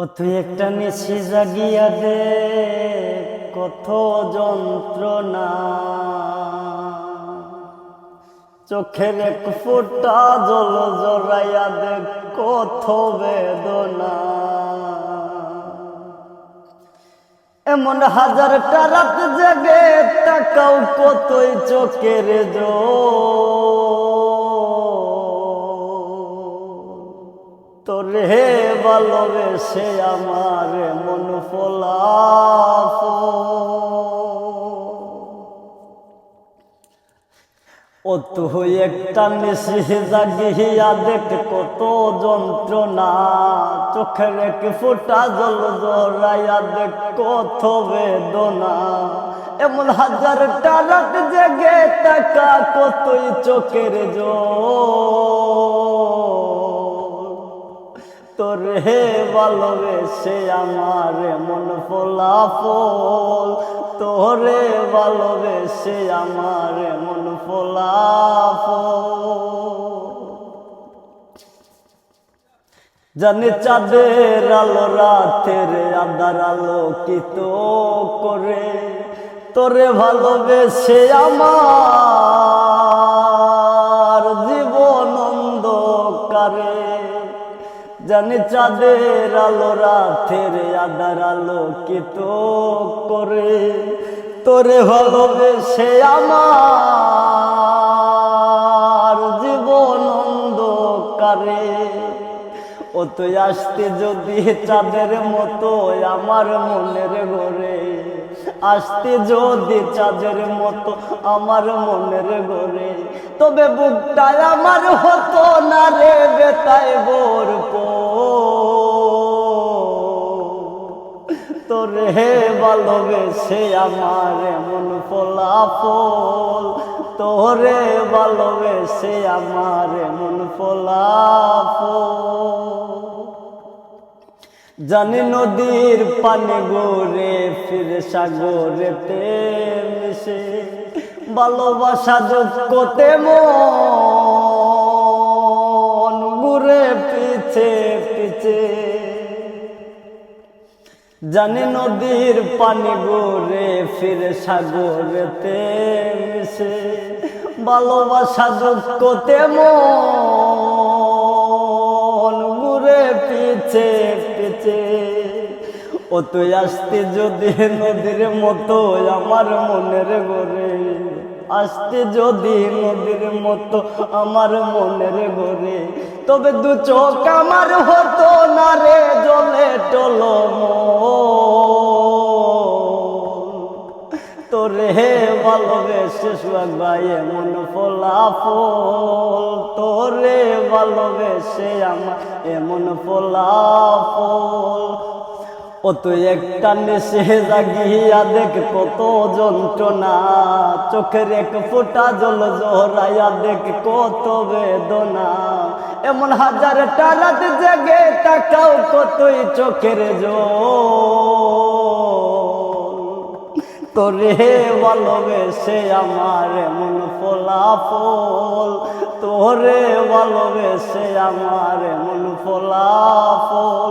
ও তুই একটা নিশি জাগিয়া দে কত যন্ত্রণা। চোখের এক ফোঁটা জল জড়াইয়া দে কত বেদনা। এমন হাজারটা রাত জেগে তাকাও কতই চোখের তোরে ভালোবেসে আমার মন ফলাফ। ও তুই একটা মিশি জাগিয়া দেখ কত যন্ত্রণা। চোখের এক ফোঁটা জল জড়াইয়া দেখ কত বেদনা। এমন হাজারটা রাত জেগে টাকা কতই চোখের জল তোরে ভালোবেসে আমার মন ফলাফল তোরে ভালোবেসে আমার মন ফলাফল জানে চাঁদের আলো, রাতের আদার আলোকিত করে। তোরে ভালোবেসে আমার জানি চাঁদের আলো, রাতের আদার আলোকিত করে। তোরে ভালোবেসে আমার জীবন অন্ধকারে। ও তুই আসতে যদি চাঁদের মতো আমার মনের ঘরে। আসতে যদি চাঁদের মতো আমার মনের ঘরে, তবে বুকটায় আমার হতো না রে বেতায় বোর তোরে ভালোবেসে আমার এমন ফলাফল, তোরে ভালোবেসে আমার এমন ফলাফল। জানি নদীর পানি গোরে ফিরে সাগরেতে মিশে। ভালোবাসা যোগ্যতে মন ঘুরে পিছে পিছে। জানি নদীর পানি গোরে ফিরে সাগরেতে মিশে। ভালোবাসা যোগ্যতে মন পিছে পিছে ও তুই আসতে যদি নদীর মতো আমার মনের গরে আসতে যদি নদীর মতো আমার মনের গরে তবে দু চোখ আমার হতো না। সোহাগ ভাই, এমন ফলাফল তোরে ভালোবেসে আমার, এমন ফলাফল। ও তুই একটা নেশে জাগিয়া দেখ, কত যন্ত্রণা। চোখের এক ফোঁটা জল জহরাইয়া দেখ, কত বেদনা। এমন হাজারটা রাত জাগে তাকাও কতই চোখের জল। তোরে ভালোবেসে আমার এমন ফলাফল তোরে ভালোবেসে আমার এমন ফলাফল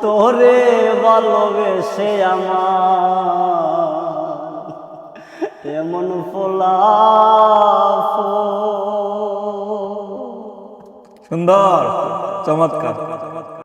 তোরে ভালোবেসে আমার এমন ফলাফল সুন্দর, চমৎকার।